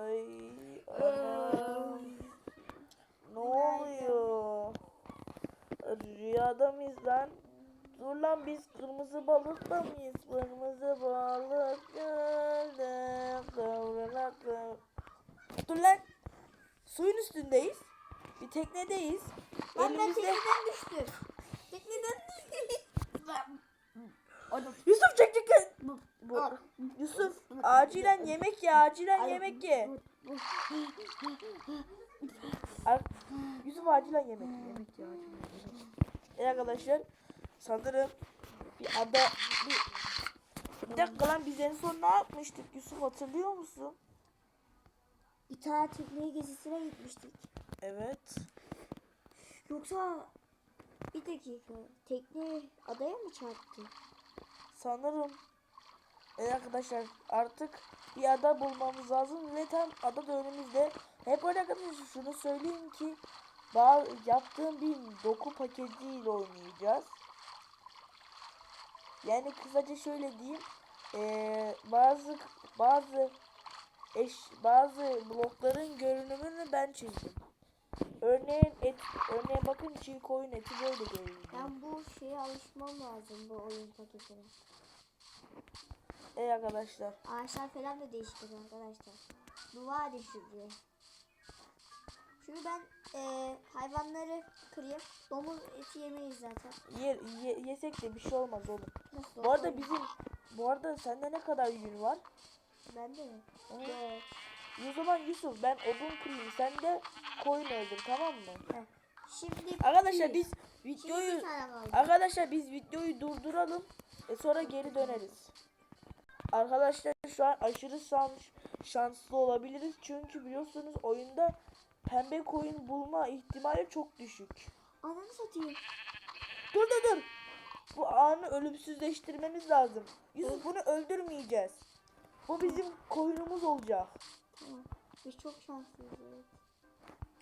Ay, anam. ne oluyor? Rüyada mıyız lan? Dur lan biz kırmızı balıkta mıyız? Kırmızı balık gölde kıvrıla kıvrıla. Dur lan. Suyun üstündeyiz. Bir teknedeyiz. Lan ben Elimizde... tekneden düştüm. Tekneden Yusuf çek. çek. Bu- Al. Yusuf acilen yemek ye acilen yemek ye. Ar- Yusuf acilen yemek ye yemek ye acilen yemek. Evet arkadaşlar sanırım bir ada bir, bir dakika lan biz en son ne yapmıştık Yusuf hatırlıyor musun? Bir tane tekneye gezisine gitmiştik. Evet. Yoksa bir dakika tekne adaya mı çarptı? Sanırım Evet arkadaşlar artık bir ada bulmamız lazım ve tam ada da. Hep öyle arkadaşlar şunu söyleyeyim ki yaptığım bir doku paketiyle oynayacağız. Yani kısaca şöyle diyeyim. eee, bazı bazı eş bazı blokların görünümünü ben çizdim. Örneğin et, örneğin bakın çiğ koyun eti böyle görünüyor. Ben bu şeye alışmam lazım bu oyun paketine. Evet arkadaşlar. Ağaçlar falan da değiştir arkadaşlar. Bu vadi çünkü. Çünkü ben eee, hayvanları kırayım. Domuz eti yemeyiz zaten. Ye, ye- yesek de bir şey olmaz oğlum. Nasıl Bu arada olur? bizim bu arada sende ne kadar yün var? Bende mi? Hı. Evet. O zaman Yusuf ben odun kırayım sen de koyun öldür tamam mı? Şimdi Arkadaşlar biz Şimdi videoyu arkadaşlar biz videoyu durduralım e sonra geri döneriz. Arkadaşlar şu an aşırı şans, şanslı olabiliriz çünkü biliyorsunuz oyunda pembe koyun bulma ihtimali çok düşük. Ananı satayım. Dur dur dur. Bu anı ölümsüzleştirmemiz lazım. Yusuf bunu öldürmeyeceğiz. Bu bizim koyunumuz olacak. Tamam. Biz çok şanslıyız. Evet.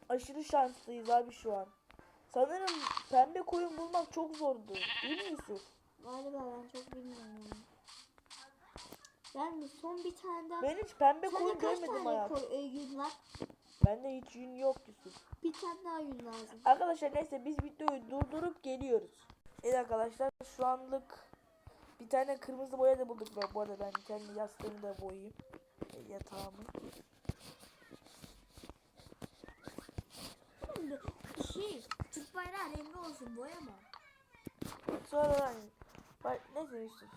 Aşırı şanslıyız abi şu an. Sanırım pembe koyun bulmak çok zordu. Değil mi Yusuf? Galiba ben çok bilmiyorum. Ben de son bir tane daha. Ben hiç pembe koyun görmedim hayatım. koy, e, yün var? Bende hiç yün yok Yusuf. Bir tane daha yün lazım. Arkadaşlar neyse biz videoyu durdurup geliyoruz. Evet arkadaşlar şu anlık bir tane kırmızı boya da bulduk. Ben, bu arada ben kendi yastığımı da boyayayım. E, Yatağımı. Şey, Türk bayrağı renkli olsun boyama. Sonra hani, neyse Yusuf.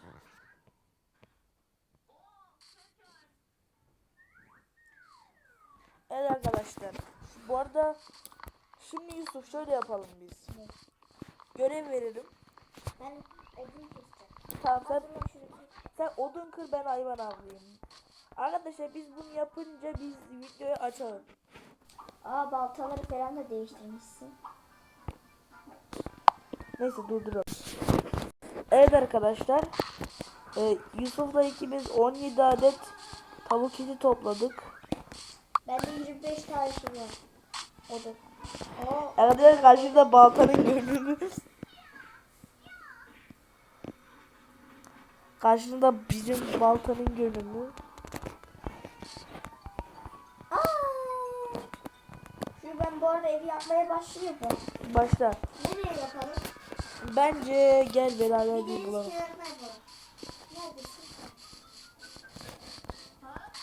Evet arkadaşlar. Bu arada şimdi Yusuf şöyle yapalım biz. Ne? Görev veririm. Ben odun keseceğim. Tamam sen, sen odun kır ben hayvan avlayayım. Arkadaşlar biz bunu yapınca biz videoyu açalım. Aa baltaları falan da değiştirmişsin. Neyse durduralım. Evet arkadaşlar. Ee, Yusuf'la ikimiz 17 adet tavuk eti topladık. Bende 25 tane şey var. Odun. Oo, Arkadaşlar karşımda baltanın görünümü. Karşımda bizim baltanın görünümü. Aa! Şimdi ben bu arada evi yapmaya başlıyorum. Başla. Nereye yapalım? Bence gel beraber Bir bulalım. Neredesin?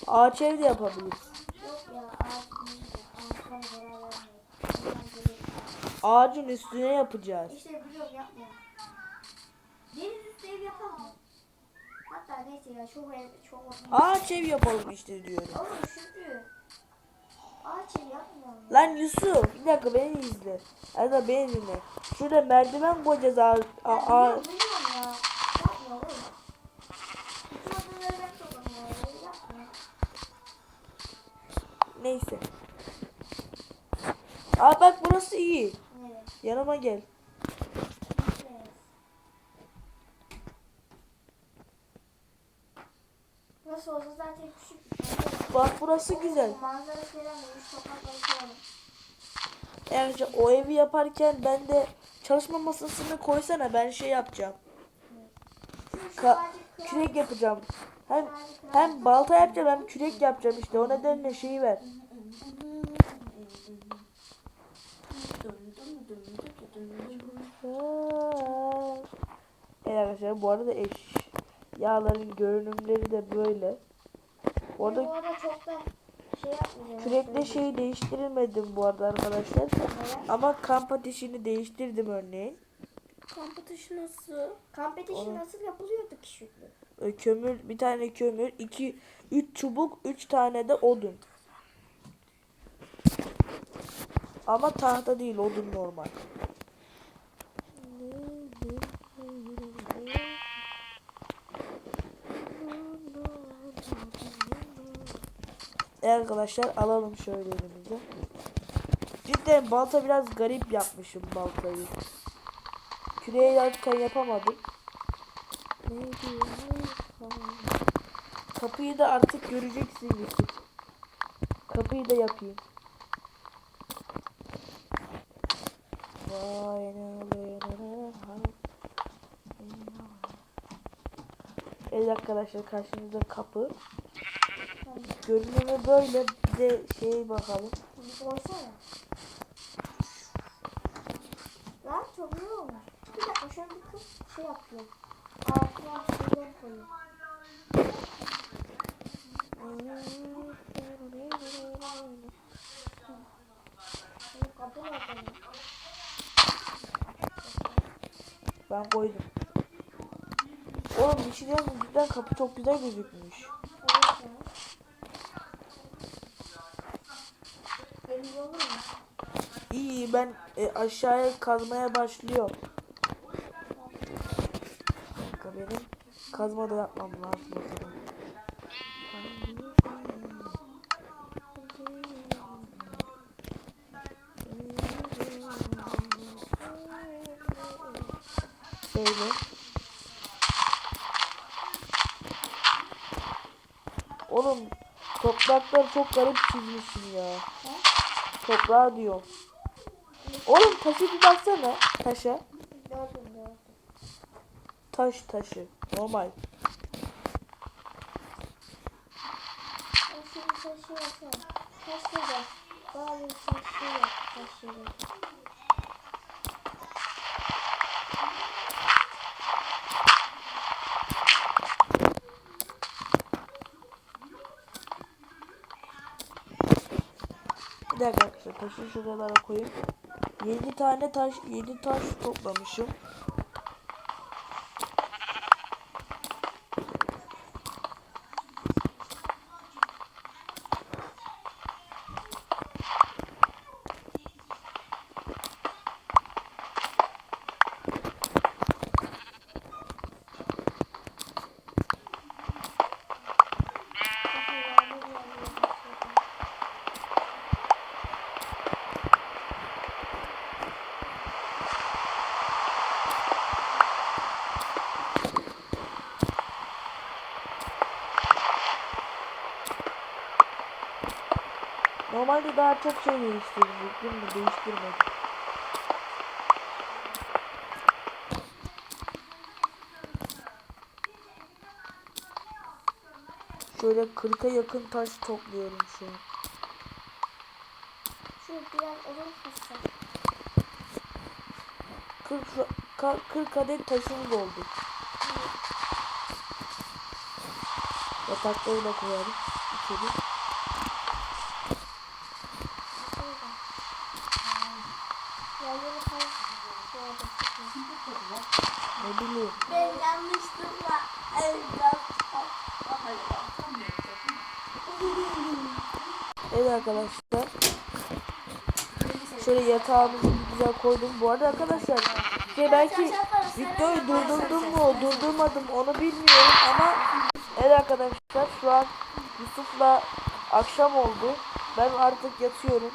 Ağaç ev de yapabiliriz. Ağacın üstüne yapacağız. İşte biliyorum yapma. Deniz üstü ev yapalım? Hatta neyse ya çok ev çok Ağaç ev yapalım işte diyorum. Oğlum Şükrü. Ağaç ev yapmayalım. ya. Lan Yusuf bir dakika beni izle. Ya da beni dinle. Şurada merdiven koyacağız ağaç. Ya biliyorum, Yanıma gel. Nasıl olsa zaten küçük bir şey. Bak burası güzel. Manzara toprakları falan. Yani işte o evi yaparken ben de çalışma masasını koysana ben şey yapacağım. Ka- kürek yapacağım. Hem hem balta yapacağım hem kürek yapacağım işte. O nedenle şeyi ver. Evet arkadaşlar bu arada eş yağların görünümleri de böyle. Bu arada çok da şey yapmayacağım. kürekle şeyi değiştirmedim bu arada arkadaşlar. Ama kamp ateşini değiştirdim örneğin. Kamp ateşi nasıl? Kamp ateşi Oğlum. nasıl yapılıyordu ki Şükrü? Ee, Kömür, bir tane kömür, iki, üç çubuk, üç tane de odun. Ama tahta değil, odun normal. Evet arkadaşlar alalım şöyle elimize. Cidden balta biraz garip yapmışım baltayı. Küreği yapkan yapamadım. Kapıyı da artık göreceksin Yusuf. Kapıyı da yapayım. Vay ne oluyor, ne oluyor, ha. Evet arkadaşlar karşınızda kapı. Görünümü böyle bir de şey bakalım. Lan çok iyi olmuş. Bir dakika şöyle bir şey. Şimdi kapı nerede? Ben koydum. Oğlum bir şey diyeyim kapı çok güzel gözükmüş. İyi ben e, aşağıya kazmaya başlıyorum. Dakika benim kazma da yapmam lazım Şöyle. Oğlum toprakları çok garip çizmişsin ya. Toprağa diyor. Oğlum taşı bir baksana taşa. Taş taşı. Normal. Ben şimdi taşı yapayım. Taş da da. Bari taşı yap. Taşı yap. Bir dakika arkadaşlar taşı şuralara koyayım. 7 tane taş 7 taş toplamışım. Normalde daha çok şey değiştirdik değil mi? Değiştirmedik. Şöyle 40'a yakın taş topluyorum şu an. Şu biraz odun kassa. 40, şu- ka- 40 adet taşımız oldu. Yatakları da koyarım içeri. Yağmur kay. Bu arada. Bileyim. Ben yanlışlıkla Evet arkadaşlar. Şöyle yatağımızı güzel koydum. Bu arada arkadaşlar şey belki videoyu durdurdum mu durdurmadım onu bilmiyorum ama evet arkadaşlar şu an Yusuf'la akşam oldu. Ben artık yatıyorum.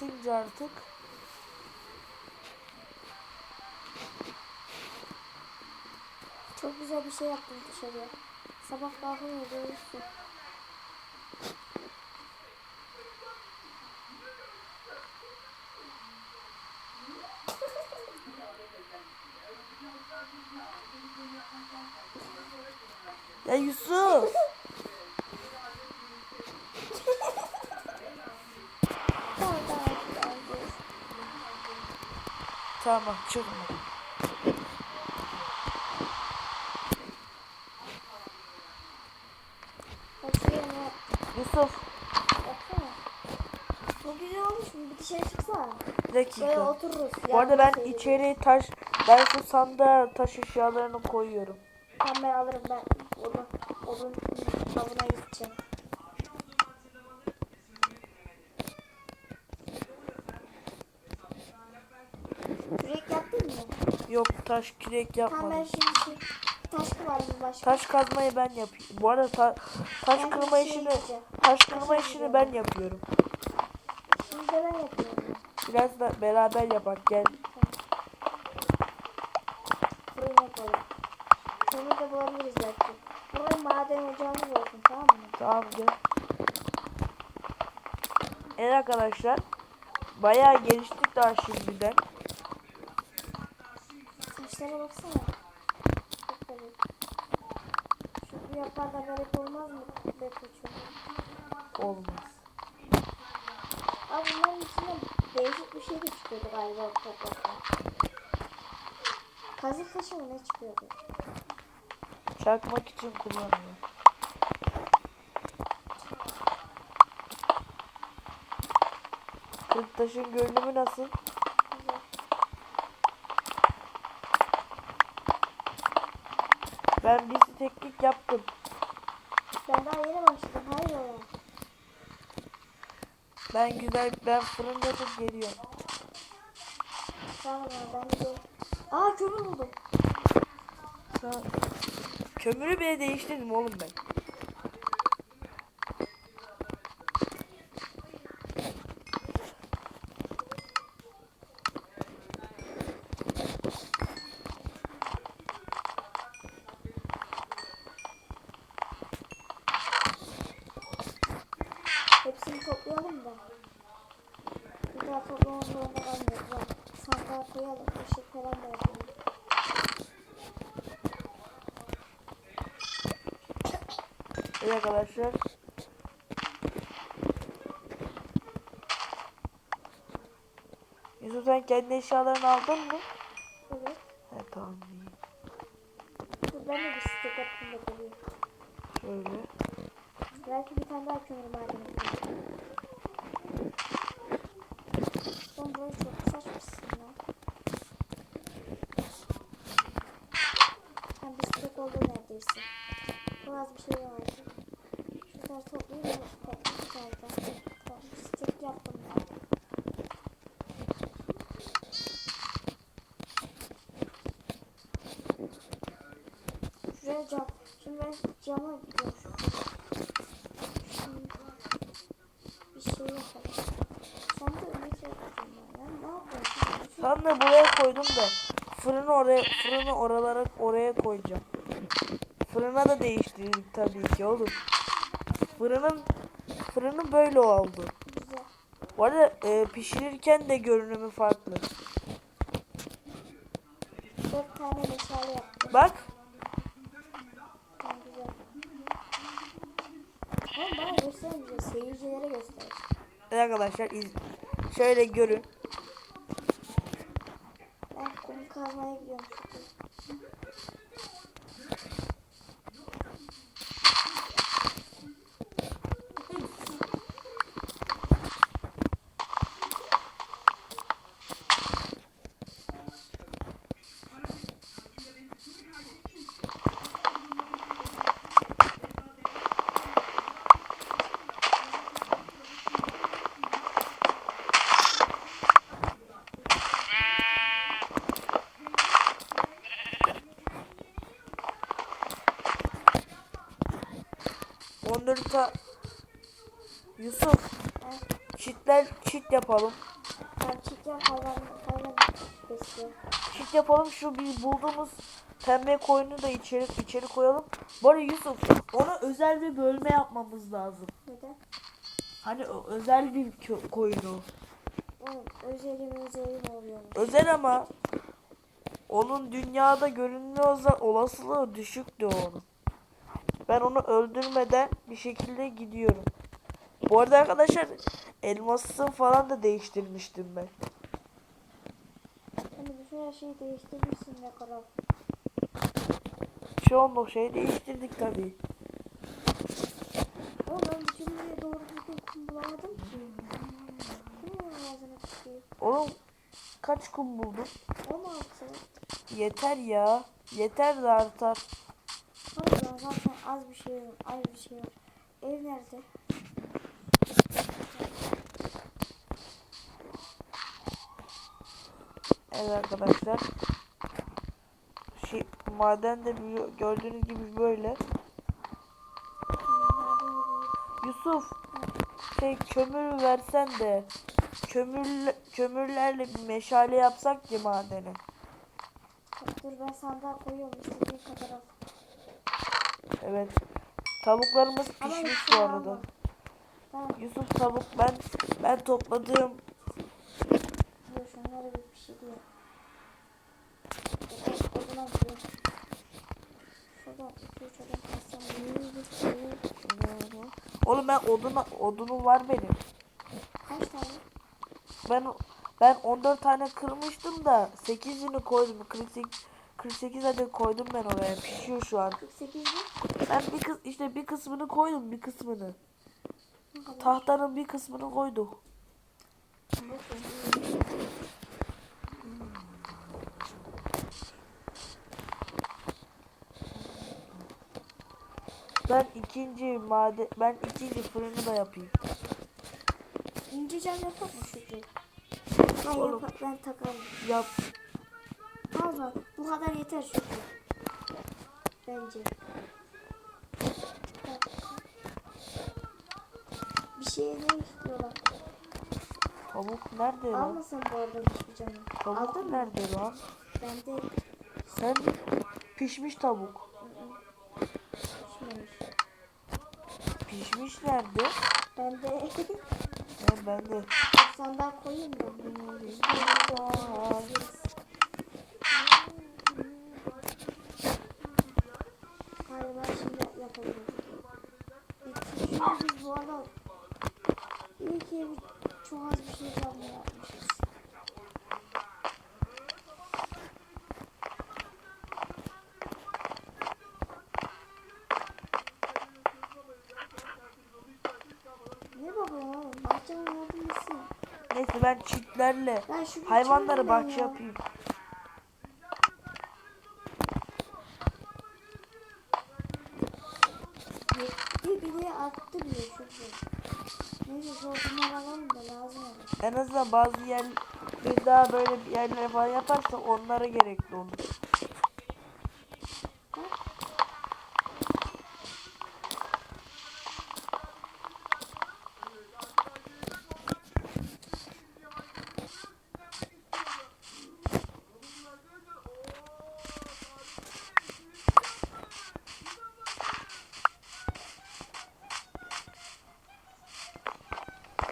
Yatınca artık Çok güzel bir şey yaptım dışarıya. Sabah kalkınca görürsün. Ya Yusuf. Tamam tamam. tamam, dur. Çıkma. Bakıyorum ya. Yusuf Baksana. Çok güzel olmuş mu? Bir dışarı çıksana. bir Böyle dakika. otururuz. Bu arada ben içeri taş ben şu sandığa taş eşyalarını koyuyorum. Tamam ben alırım ben. Odun, odun avına gideceğim. Kürek yaptın mı? Yok taş kürek Tamam ben yapmadım. şimdi şey, taş kıvardım başka. Taş kazmayı ben yapıyorum. Bu arada ta- taş Ben kırma şey işini taş kırma işini ben yapıyorum. Şimdi ben yapıyorum. Biraz da beraber yapak gel. Fırın yapalım. Kömür de bulabiliriz belki. Buraya maden ocağımız olsun tamam mı? Tamam gel. Evet arkadaşlar. Bayağı geliştik daha şimdiden. Taşlara baksana. Çok garip. Şu bu yaparda garip olmaz mı? Be koçum. Olmaz. Abi bunların içinde değişik bir şey de çıkıyordu galiba topraktan. Kazık taşı mı ne çıkıyordu? Çakmak için kullanıyor. Kırktaşın görünümü nasıl? Güzel. Ben bir teknik yaptım. Ben daha yeni başladım. Hayır oğlum. Ben güzel ben fırın yapıp geliyorum. Tamam ben de. Aa kömür buldum. Sa- Kömürü bile değiştirdim oğlum ben. Hepsini toplayalım da. Bir daha toplamak zorunda kalmıyoruz. Bak sandığa koyalım. Işık falan da yapalım. Evet arkadaşlar. Yusuf sen kendi eşyalarını aldın mı? Evet. He tamam iyi. Ben de bir stek yapayım da geleyim. Şöyle. Belki bir tane daha kömür madeni. Sen burayı çok saçmışsın ya. Sen bir stek oldu neredeyse. Biraz bir şey vardı. Şunları toplayayım mı? Bir stek yaptım ben. Şuraya cam. Şimdi ben cama gidiyorum. Şimdi bir şey yapalım. Sen de öyle şey yapıyorsun ya. Ne yapıyorsun? Tam da buraya koydum da fırını oraya fırını oralara oraya koyacağım. Fırına da değiştirdik tabii ki oğlum. Fırının fırının böyle oldu. Güzel. Bu arada e, pişirirken de görünümü farklı. Dört tane meşale yaptım. Bak Tamam bana göstermeyecek. Seyircilere göster. evet arkadaşlar iz, şöyle görün. Ben kum kazmaya gidiyorum. çünkü. Onları ta Yusuf Ben, çitler çit yapalım. hayvan, hayvan besliyorum. Çit yapalım şu bir bulduğumuz pembe koyunu da içeri içeri koyalım. Bu arada Yusuf ona özel bir bölme yapmamız lazım. Neden? Hani özel bir kö- koyun o. Oğlum özelim özelim oluyormuş. Özel ama onun dünyada görünme olasılığı düşüktü onun. Ben onu öldürmeden bir şekilde gidiyorum. Bu arada arkadaşlar elmasını falan da değiştirmiştim ben. Hani bütün her şeyi değiştirmişsin ne kadar. Çoğunluk şey değiştirdik tabii. Ama ben bütün buraya doğru düzgün bulamadım ki. Kum ağzına çıkıyor. Oğlum kaç kum buldun? 16. Yeter ya. Yeter de artar. Hayır ya zaten az bir şey var. Az bir şey var. Ev nerede? Evet arkadaşlar. Şey, maden de gördüğünüz gibi böyle. Yusuf şey kömür versen de kömür kömürlerle bir meşale yapsak ki madene. Dur ben sandığa koyuyorum. İstediğin kadar al. Evet. Tavuklarımız pişmiş bu hepsini arada. Tamam. Yusuf tavuk ben ben topladığım Şunları bir pişiriyor. O, o zaman. Şuradan üç adam kassam şey. Oğlum ben odun odunum var benim. Kaç tane? Ben ben 14 tane kırmıştım da 8'ini koydum. 48 48 adet koydum ben oraya. Pişiyor şu an. 48 mi? Ben bir kız işte bir kısmını koydum, bir kısmını. Ne? Tahtanın bir kısmını koyduk. Ben ikinci made ben ikinci fırını da yapayım. İnce cam yapak mı Şükrü? Ben, Oğlum. yapa- ben takarım. Yap. Al bak bu kadar yeter Şükrü. Bence. Bak. Bir şey ne istiyorlar? Tavuk nerede lan? Almasın bu arada hiçbir canım. Tavuk Aldın mı? nerede lan? Bende Sen pişmiş tavuk. Pişmiş nerede? Bende Ben bende. sandığa koyayım da bunu. Galiba şimdi yapabiliriz. Bitti. Şimdi biz bu arada iyi ki bir- çok az bir şey canlı yapmışız. Ne bakıyorsun oğlum? Bahçenin yardım etsin. Neyse ben çitlerle Ben hayvanları bahçe ya. yapayım. Yetti bile attı bile şurada. Neyse da lazım olur. En azından bazı yer bir daha böyle yerlere falan yaparsak onlara gerekli olur.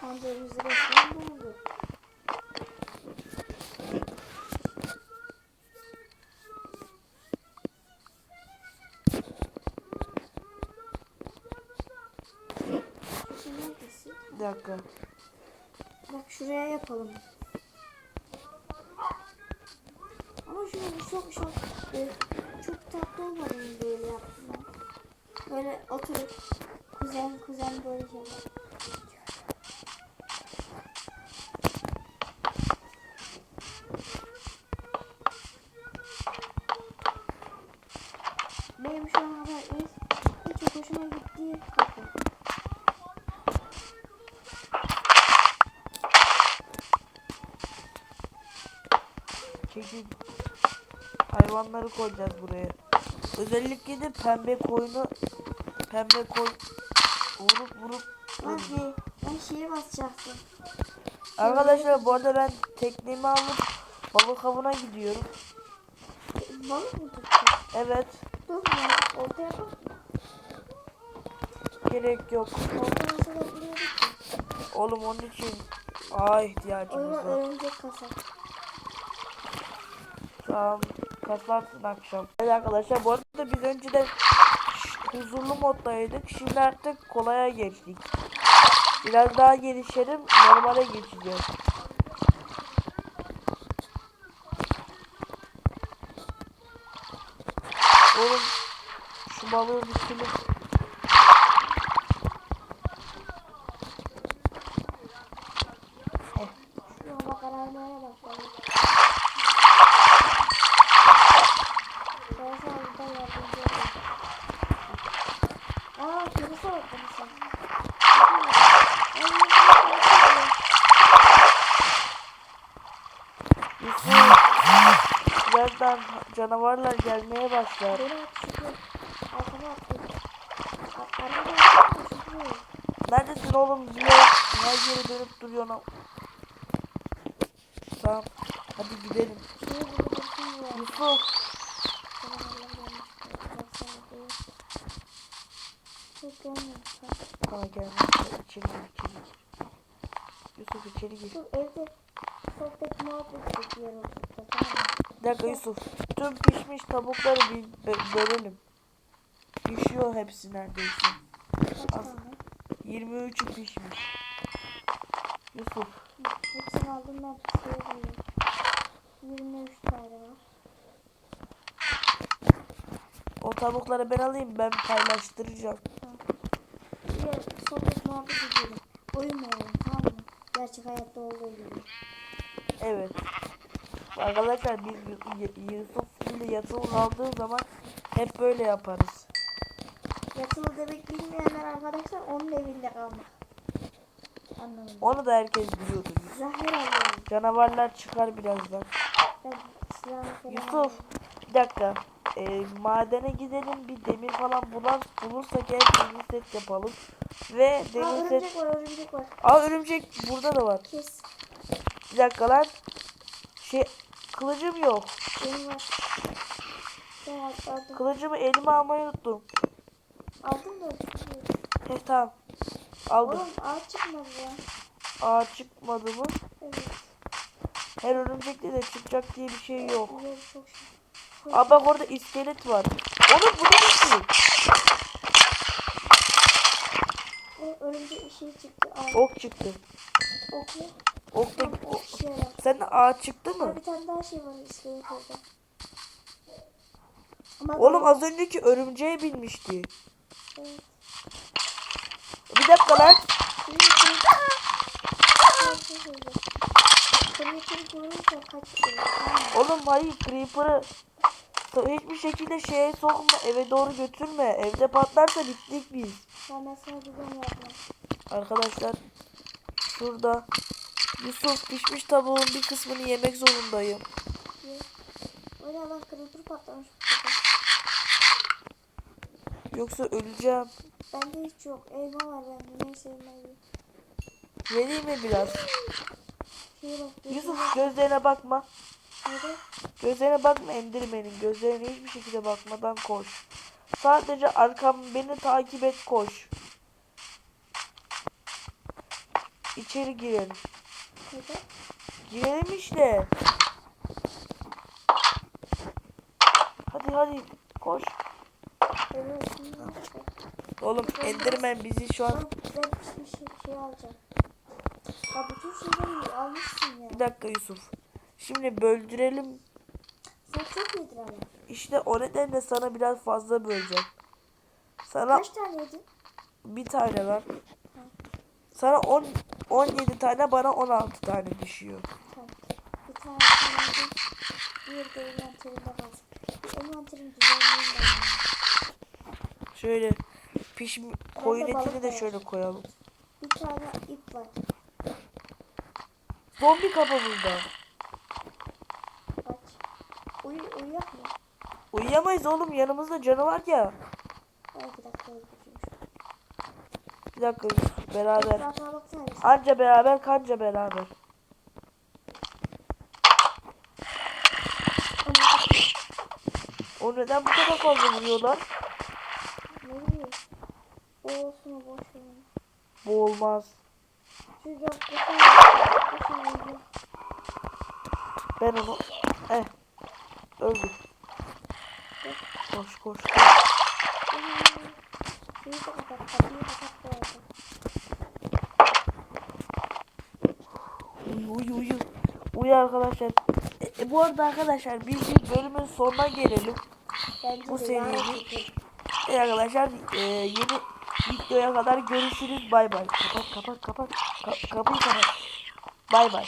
Sandığımızı resmen buldu. Şurada neredesin? Bir dakika. Bak şuraya yapalım. Ama şunu çok çok e, çok tatlı olmadı böyle yaptım ben. Böyle oturup kuzen kuzen böyle şeyler. Benim şu an kadar en, en çok hoşuma gittiği kapı. Çünkü hayvanları koyacağız buraya. Özellikle de pembe koyunu pembe koy vurup vurup şey, ben şeye basacaktım. Arkadaşlar bu arada ben teknemi alıp balık avına gidiyorum. Balık mı tutacağız? Evet Dur ya, ortaya bak. gerek yok. Ortaya. Oğlum onun için ağa ihtiyacımız zaman var. örümcek kasa. Tamam kaslarsın akşam. Evet arkadaşlar bu arada biz önceden huzurlu moddaydık. Şimdi artık kolaya geçtik. Biraz daha gelişelim. Normale geçeceğiz. Oğlum şu balığı bir Şu hava kararmaya başladı. Ben sana burada yardımcı olayım. Aa, birisi var birisi. Yusuf. Birazdan canavarlar gelmeye başlar. Neredesin oğlum? Niye her yere dönüp duruyorsun? Tamam. Hadi gidelim. Yusuf. Bana gelme. İçeri gir, içeri gir. Yusuf içeri gir. Dur evde sohbet muhabbet ediyor ortada tamam mı? Bir dakika Yusuf. Tüm pişmiş tavukları bir bö- bölelim. Pişiyor hepsi neredeyse. Az. tane? 23'ü pişmiş. Yusuf. Hepsini aldım ben koyuyorum. 23 tane var. O tavukları ben alayım ben paylaştıracağım. Bir de sohbet muhabbet edelim. Uyumayalım tamam mı? Gerçek hayatta olduğu gibi. Evet. Arkadaşlar biz Yu- Yu- Yusuf ile yatılı kaldığı zaman hep böyle yaparız. Yatılı demek bilmeyenler arkadaşlar onun evinde kalmak. Anlamadım. Onu da herkes biliyordur. Yusuf. Zahir alıyorum. Canavarlar çıkar birazdan. Yusuf bir dakika. Ee, madene gidelim bir demir falan bulan, bulursak eğer demir set yapalım. Ve Aa demir set... örümcek var örümcek var. Aa örümcek burada da var. Kes. Bir dakika lan. Şey kılıcım yok. Benim var. Ben aldım. Kılıcımı elime almayı unuttum. Aldım da. He tamam. Aldım. Oğlum ağaç çıkmadı ya. Aa çıkmadı mı? Evet. Her örümcekte de çıkacak diye bir şey yok. Çok şey. Aa bak orada iskelet var. Oğlum bu bir şey. Örümcek bir şey çıktı. Al. Ok çıktı. Ok ne? Ok da... Ok işe yarar. Sen de ağaç çıktı mı? Aa, bir tane daha şey var iskelet orada. Ama Oğlum az önceki örümceğe binmişti. Evet. Bir dakika lan. Şey? Oğlum hayır Creeper'ı hiçbir şekilde şeye sokma eve doğru götürme. Evde patlarsa bittik biz. Ben yapmam. Arkadaşlar şurada Yusuf pişmiş tavuğun bir kısmını yemek zorundayım. Öyle patlamış. Yoksa öleceğim. Bende hiç yok. Elma var bende. Neyse elma yiyeyim. Vereyim mi biraz? Şeye bak. gözüme Yusuf gözlerine bakma. Nede? Gözlerine bakma Enderman'in. Gözlerine hiçbir şekilde bakmadan koş. Sadece arkam beni takip et koş. İçeri girelim. Nede? Girelim işte. Hadi hadi koş. Oğlum Enderman bizi şu an... Ben, ben bir şey, şey alacağım. Ya bütün şeyleri almışsın ya. Bir dakika Yusuf. Şimdi böldürelim. Sen çok yedin ama. İşte o nedenle sana biraz fazla böleceğim. Sana Kaç tane yedin? bir tane var. Sana 10 17 tane bana 16 tane düşüyor. Tamam. Bir tane de envanterinde envanterin. Şöyle pişmi koyun etini de şöyle koyalım. Bir tane ip var. Zombi kapımızda. Aç. Uyu, uyuyak mı? Uyuyamayız oğlum yanımızda canı var ya. Ay bir dakika. Bir dakika Yusuf, beraber. Anca beraber kanca beraber. O neden bu kadar fazla vuruyorlar? Ne bileyim. Olsun boş ver. Bu olmaz. Uyuyor. Ben onu... Eh. Öldü. Koş koş. koş. Kapıyı da kapat. Kapıyı kapat bu arada. Uyu uyu uyu. Uyu arkadaşlar. E, bu arada arkadaşlar biz bir bölümün sonuna gelelim. Bence Bu serinin-. Evet arkadaşlar e, yeni videoya kadar görüşürüz. Bay bay. Kapat kapat kapat. Ka- kapıyı kapat. Bay bay.